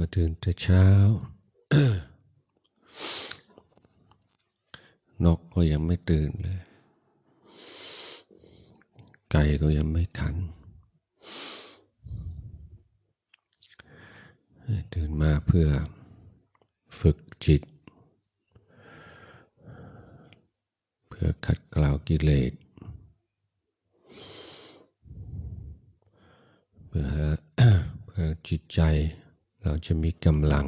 ก็ตื่นแต่เช้านกก็ยังไม่ตื่นเลย ไก่ก็ยังไม่ขัน ตื่นมาเพื่อฝึกจิต เพื่อขัดเกลากิเลส เพื่อเพื่อจิตใจ เราจะมีกำลัง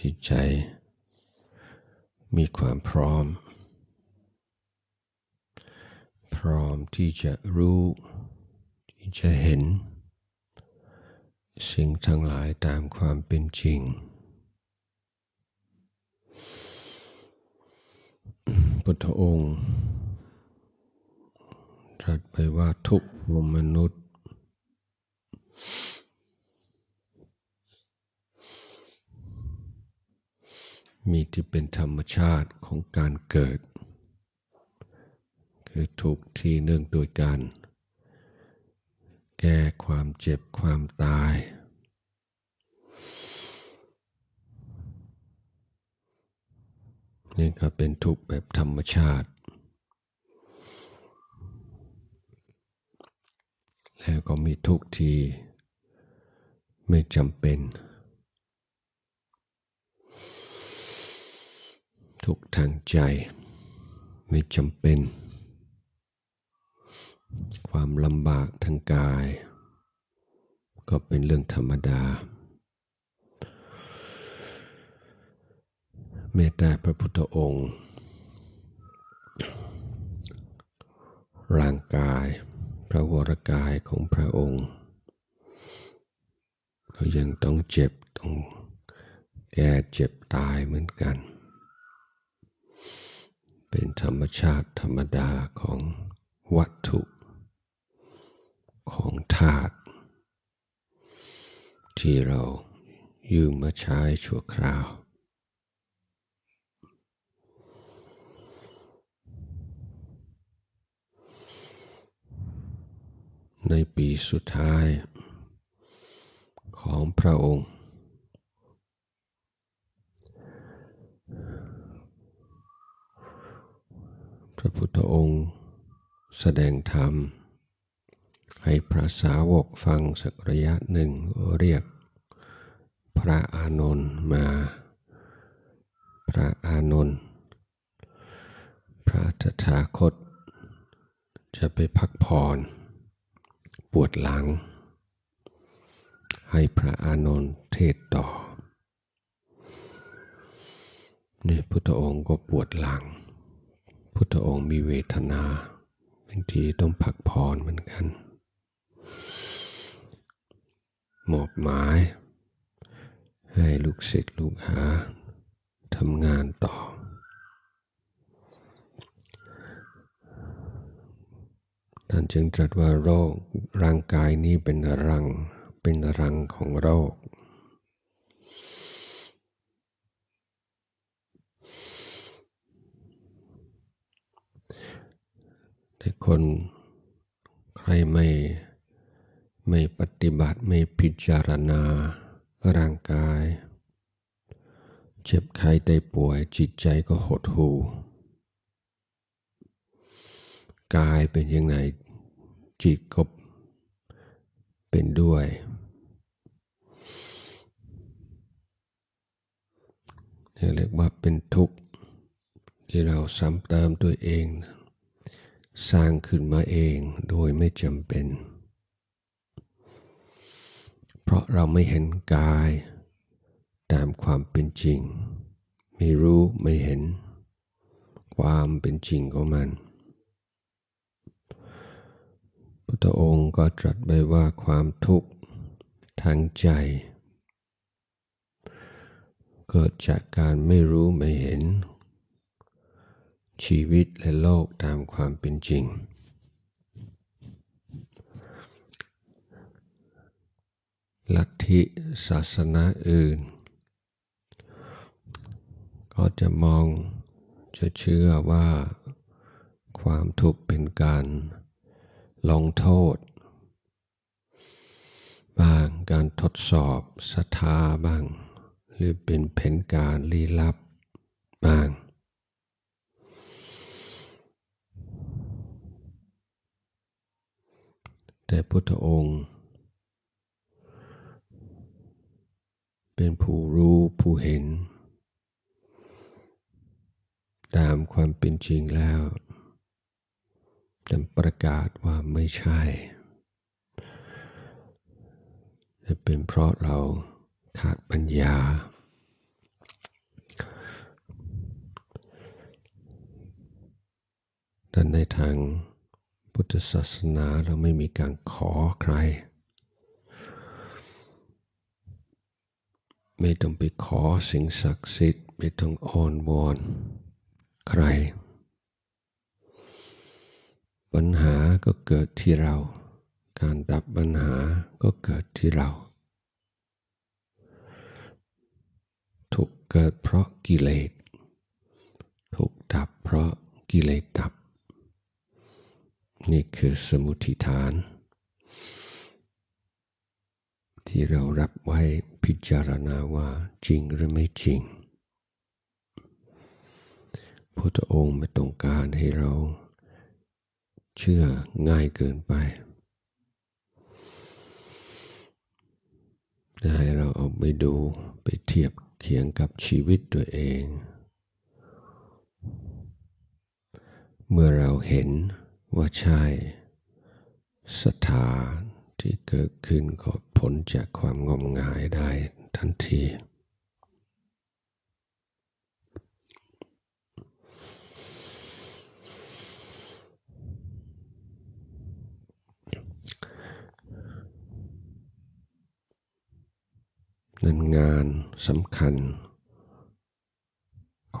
จิตใจมีความพร้อม พร้อมที่จะรู้ ที่จะเห็น สิ่งทั้งหลายตามความเป็นจริง พุทธองค์ตรัสไปว่าทุกมนุษย์ มีที่เป็นธรรมชาติของการเกิด คือทุกที่เนื่องโดยการ แก้ความเจ็บความตาย นี่ก็เป็นทุกข์แบบธรรมชาติ แล้วก็มีทุกข์ที่ไม่จำเป็น ทุกข์ทางใจ ไม่จำเป็น ความลำบากทางกาย ก็เป็นเรื่องธรรมดา เมตตาพระพุทธองค์ ร่างกาย พระวรกายของพระองค์ ก็ยังต้องเจ็บต้องแก่เจ็บตายเหมือนกัน เป็นธรรมชาติธรรมดาของวัตถุ ของธาตุที่เรายืมมาใช้ชั่วคราว ในปีสุดท้ายของพระองค์ พระพุทธองค์ แสดงธรรม ให้พระสาวกฟังสักระยะหนึ่งเรียก พระอานนท์มา พระอานนท์พระตถาคต จะไปพักผ่อนปวดหลัง ให้พระอานนท์เทศต่อนี่พุทธองค์ก็ปวดหลัง พุทธองค์มีเวทนาบางทีต้องพักผ่อนเหมือนกัน หมอบหมาย ให้ลูกศิษย์ลูกหาทำงานต่อ ท่านจึงตรัสว่าโรคร่างกายนี้เป็นรัง เป็นรังของโรค แต่คนใครไม่ไม่ปฏิบัติไม่พิจารณาร่างกาย เจ็บไข้ได้ป่วยจิตใจก็หดหู่กายเป็นยังไงจิตก็เป็นด้วย เรียกว่าเป็นทุกข์ที่เราซ้ำเติมตัวเอง สร้างขึ้นมาเองโดยไม่จำเป็น เพราะเราไม่เห็นกายตามความเป็นจริง ไม่รู้ไม่เห็น ความเป็นจริงของมัน พุทธองค์ก็ตรัสไว้ว่าความทุกข์ทางใจ เกิดจากการไม่รู้ไม่เห็น ชีวิตและโลกตามความเป็นจริง ลัทธิศาสนาอื่น ก็จะมองจะเชื่อว่าความทุกข์เป็นการลงโทษ บ้างการทดสอบศรัทธาบ้าง หรือเป็นแผนการลี้ลับบ้าง แต่พุทธองค์ เป็นผู้รู้ผู้เห็น ตามความเป็นจริงแล้วแต่ประกาศว่าไม่ใช่จะเป็นเพราะเราขาดปัญญา แต่ในทาง พุทธศาสนาเราไม่มีการขอใคร ไม่ต้องไปขอสิ่งศักดิ์สิทธิ์ ไม่ต้องอ้อนวอนใคร ปัญหาก็เกิดที่เรา การดับปัญหาก็เกิดที่เรา ทุกเกิดเพราะกิเลสทุกดับเพราะกิเลสดับ นี่คือสมุทิฐาน ที่เรารับไว้พิจารณาว่าจริงหรือไม่จริงพุทธองค์ไม่ต้องการให้เราเชื่อง่ายเกินไปแต่ให้เราเอาไปดูไปเทียบเคียงกับชีวิตตัวเอง เมื่อเราเห็น ว่าใช่ศรัทธาที่เกิดขึ้นก็พ้นจากความงมงายได้ทันที นั่นงานสำคัญ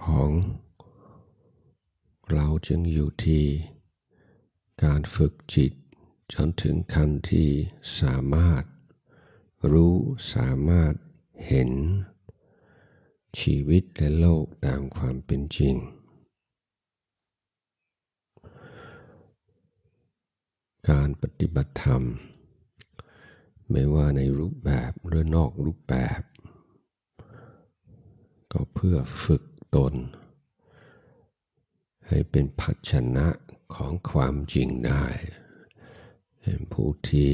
ของเราจึงอยู่ที่ การฝึกจิตจนถึงขั้นที่สามารถ รู้สามารถเห็น ชีวิตและโลกตามความเป็นจริง การปฏิบัติธรรม ไม่ว่าในรูปแบบหรือนอกรูปแบบ ก็เพื่อฝึกตน ให้เป็นพัชนะ ของความจริงได้ผู้ที่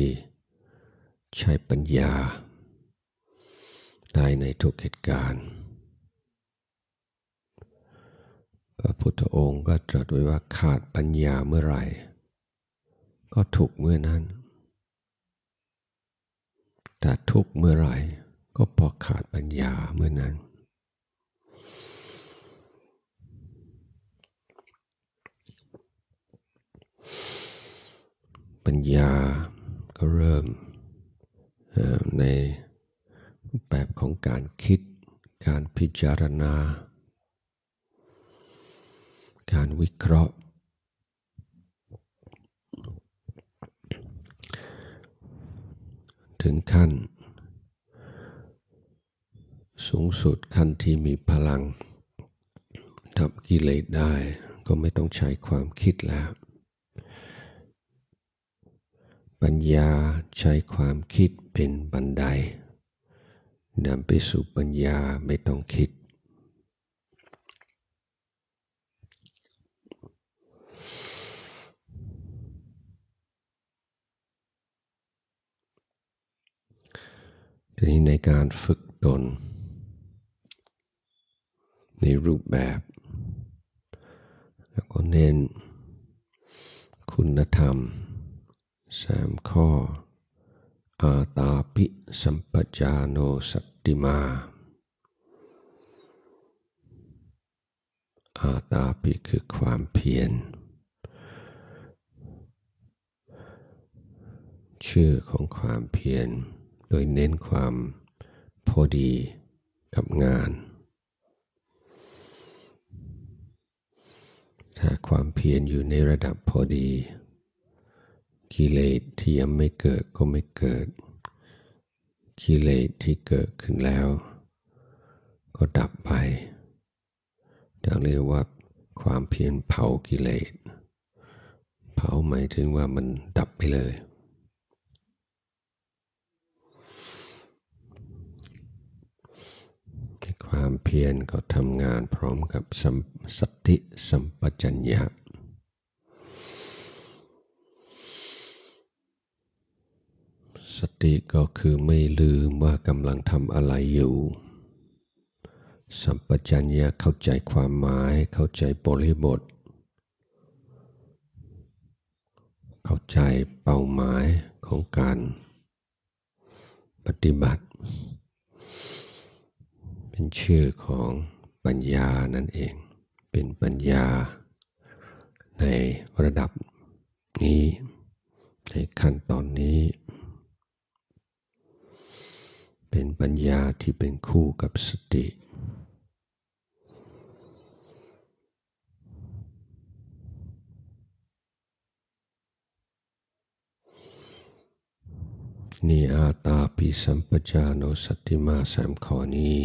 ใช้ปัญญา ได้ในทุกเหตุการณ์ พระพุทธองค์ก็ตรัสไว้ว่าขาดปัญญาเมื่อไหร่ ก็ถูกเมื่อนั้น แต่ทุกเมื่อไหร่ ก็พอขาดปัญญาเมื่อนั้น ปัญญาก็เริ่มในแบบของการคิด การพิจารณา การวิเคราะห์ ถึงขั้น สูงสุดขั้นที่มีพลังดับกิเลสได้ก็ไม่ต้องใช้ความคิดแล้ว ปัญญาใช้ความคิดเป็นบันไดนำไปสู่ปัญญาไม่ต้องคิด ทีนี้ในการฝึกตน ในรูปแบบ แล้วก็เน้นคุณธรรม สามข้อ อาตาปิสัมปจาโนสัตติมา อาตาปิคือความเพียร ชื่อของความเพียร โดยเน้นความพอดีกับงาน ถ้าความเพียรอยู่ในระดับพอดี กิเลสที่ยังไม่เกิดก็ไม่เกิด กิเลสที่เกิดขึ้นแล้ว ก็ดับไปจะเรียกว่าความเพียรเผากิเลส เผาหมายถึงว่ามันดับไปเลย ความเพียรก็ทำงานพร้อมกับสสติสัมปชัญญะ สติก็คือไม่ลืมว่ากำลังทำอะไรอยู่ สัมปชัญญะเข้าใจความหมาย เข้าใจบริบท เข้าใจเป้าหมายของการปฏิบัติ เป็นชื่อของปัญญานั่นเอง เป็นปัญญาในระดับนี้ในขั้นตอนนี้ เป็นปัญญาที่เป็นคู่กับสตินี่อาตาปิสัมปจาโนสติมาสามข้อนี้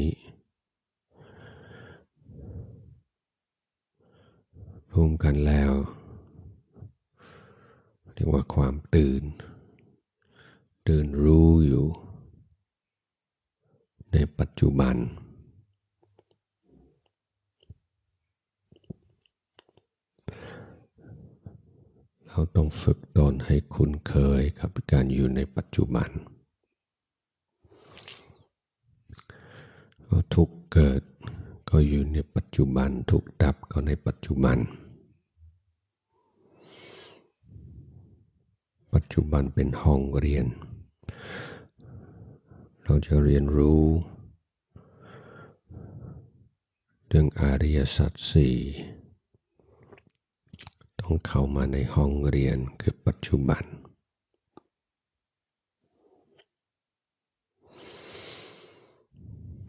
รวมกันแล้ว เรียกว่าความตื่น ตื่นรู้อยู่ ในปัจจุบัน เราต้องฝึกตนให้คุ้นเคยกับการอยู่ในปัจจุบันว่าทุกเกิดก็อยู่ในปัจจุบันทุกดับก็ในปัจจุบัน ปัจจุบันเป็นห้องเรียน เราจะเรียนรู้ เรื่องอริยสัจสี่ต้องเข้ามาในห้องเรียนคือปัจจุบัน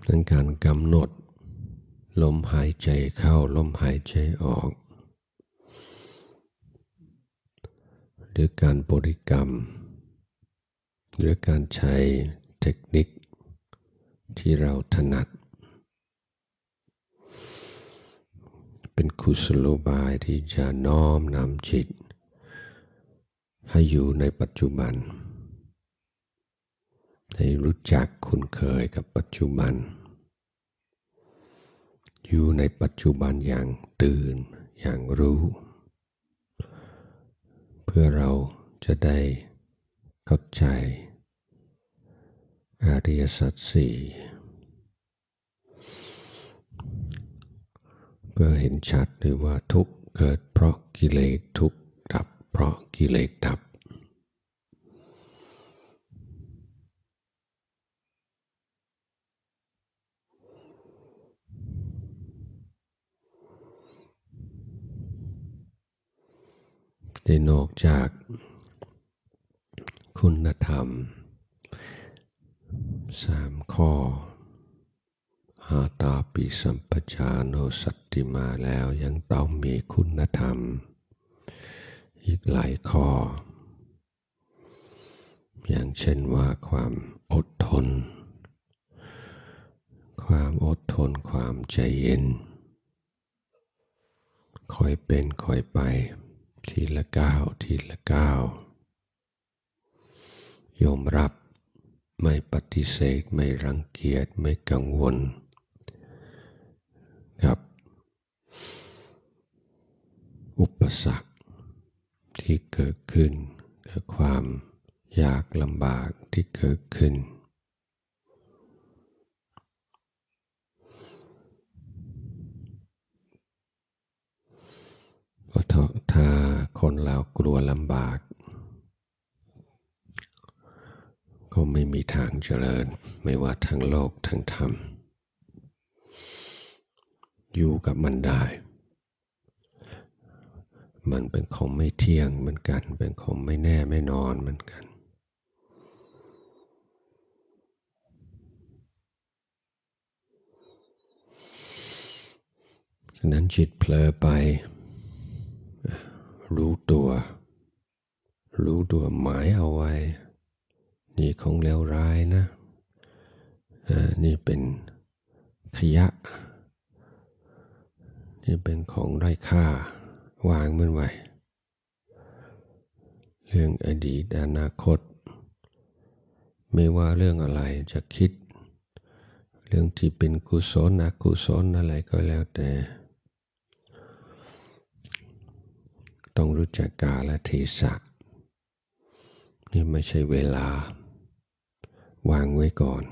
นั้นการกำหนด ลมหายใจเข้าลมหายใจออก หรือการบริกรรม หรือการใช้ เทคนิคที่เราถนัด เป็นคุสโลบายที่จะน้อมนำจิต ให้อยู่ในปัจจุบัน ให้รู้จักคุ้นเคยกับปัจจุบัน อยู่ในปัจจุบันอย่างตื่นอย่างรู้ เพื่อเราจะได้เข้าใจ อริยสัจสี่เพื่อเห็นชัดเลยว่าทุกเกิดเพราะกิเลสทุกดับเพราะกิเลสดับ ได้นอกจากคุณธรรม สามข้อหาตาปิสัมปจาโนสัตติมาแล้วยังต้องมีคุณธรรม อีกหลายข้อ อย่างเช่นว่าความอดทน ความอดทนความใจเย็น คอยเป็นคอยไป ทีละก้าวทีละก้าวยอมรับ ไม่ปฏิเสธไม่รังเกียจไม่กังวลกับ อุปสรรคที่เกิดขึ้นกับความยากลำบากที่เกิดขึ้น เพราะถ้าคนเรากลัวลำบาก ก็ไม่มีทางเจริญ ไม่ว่าทางโลกทางธรรม อยู่กับมันได้ มันเป็นของไม่เที่ยงเหมือนกัน เป็นของไม่แน่ไม่นอนเหมือนกัน ฉะนั้นจิตเผลอไป รู้ตัว รู้ตัวหมายเอาไว้ นี่ของเลวร้ายนะอ่านี่เป็นขยะ นี่เป็นของไร้ค่าวางมันไว้ เรื่องอดีตอนาคต ไม่ว่าเรื่องอะไรจะคิด เรื่องที่เป็นกุศลอกุศลอะไรก็แล้วแต่ ต้องรู้จักกาและเทศะนี่ไม่ใช่เวลา วางไว้ก่อน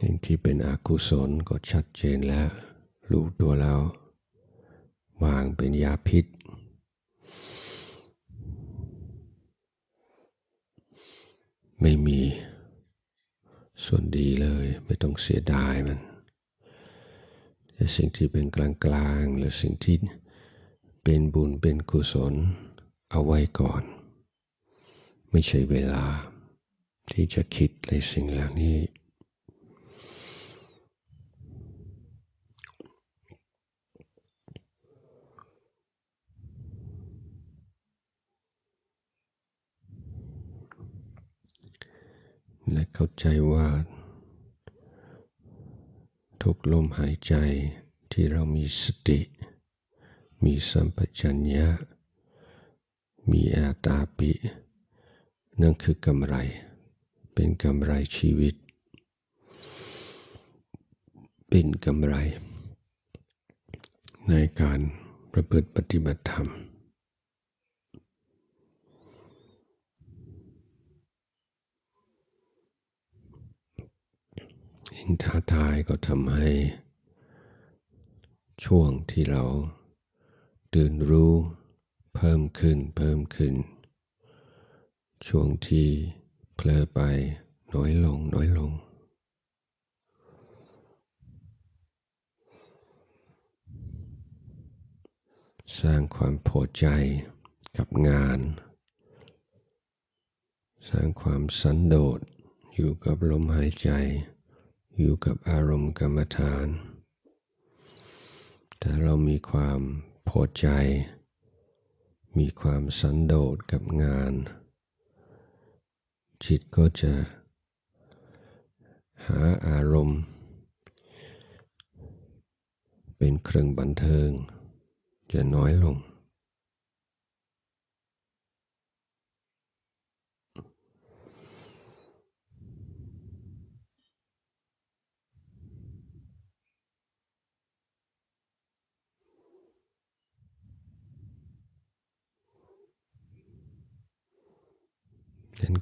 สิ่งที่เป็นอกุศลก็ชัดเจนแล้ว รู้ตัวแล้ว วางเป็นยาพิษ ไม่มีส่วนดีเลยไม่ต้องเสียดายมันแต่สิ่งที่เป็นกลางกลางหรือสิ่งที่เป็นบุญเป็นกุศลเอาไว้ก่อน ไม่ใช่เวลา ที่จะคิดในสิ่งเหล่านี้ และเข้าใจว่า ทุกลมหายใจที่เรามีสติ มีสัมปชัญญะ มีอาตาปิ นั่นคือกำไร เป็นกำไรชีวิต เป็นกำไร ในการประพฤติปฏิบัติธรรมยิ่งท้าทายก็ทำให้ ช่วงที่เราตื่นรู้เพิ่มขึ้นเพิ่มขึ้น ช่วงที่เพลอไปน้อยลงน้อยลง สร้างความพอใจกับงาน สร้างความสันโดษอยู่กับลมหายใจ อยู่กับอารมณ์กรรมฐานถ้าเรามีความพอใจ มีความสันโดษกับงาน จิตก็จะหาอารมณ์ เป็นเครื่องบันเทิง จะน้อยลง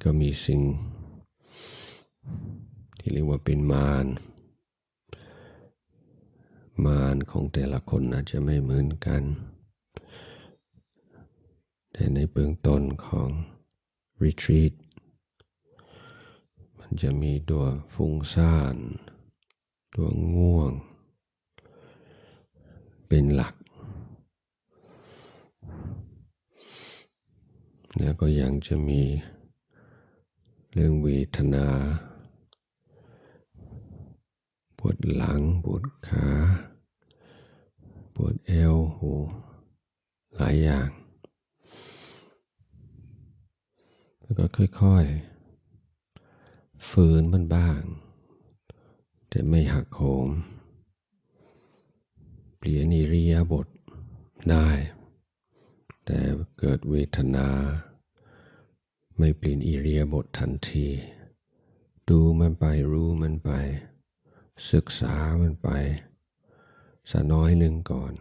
ก็มีสิ่ง ที่เรียกว่าเป็นมารมารของแต่ละคนอาจจะไม่เหมือนกัน แต่ในเบื้องต้นของ retreat มันจะมีตัวฟุ้งซ่าน ตัวง่วง เป็นหลัก แล้วก็ยังจะมี เรื่องเวทนาปวดหลังปวดขาปวดเอวหูหลายอย่าง แล้วก็ค่อยๆ ฝืนมันบ้าง แต่ไม่หักโหม เปลี่ยนอิริยาบถได้ แต่เกิดเวทนา ไม่เปลี่ยนอิเรียบททันที ดูมันไปรู้มันไป ศึกษามันไปสะน้อยหนึ่งก่อน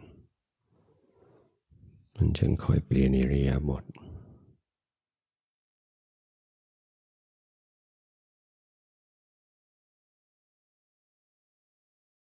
มันจึงค่อยเปลี่ยนอิเรียบท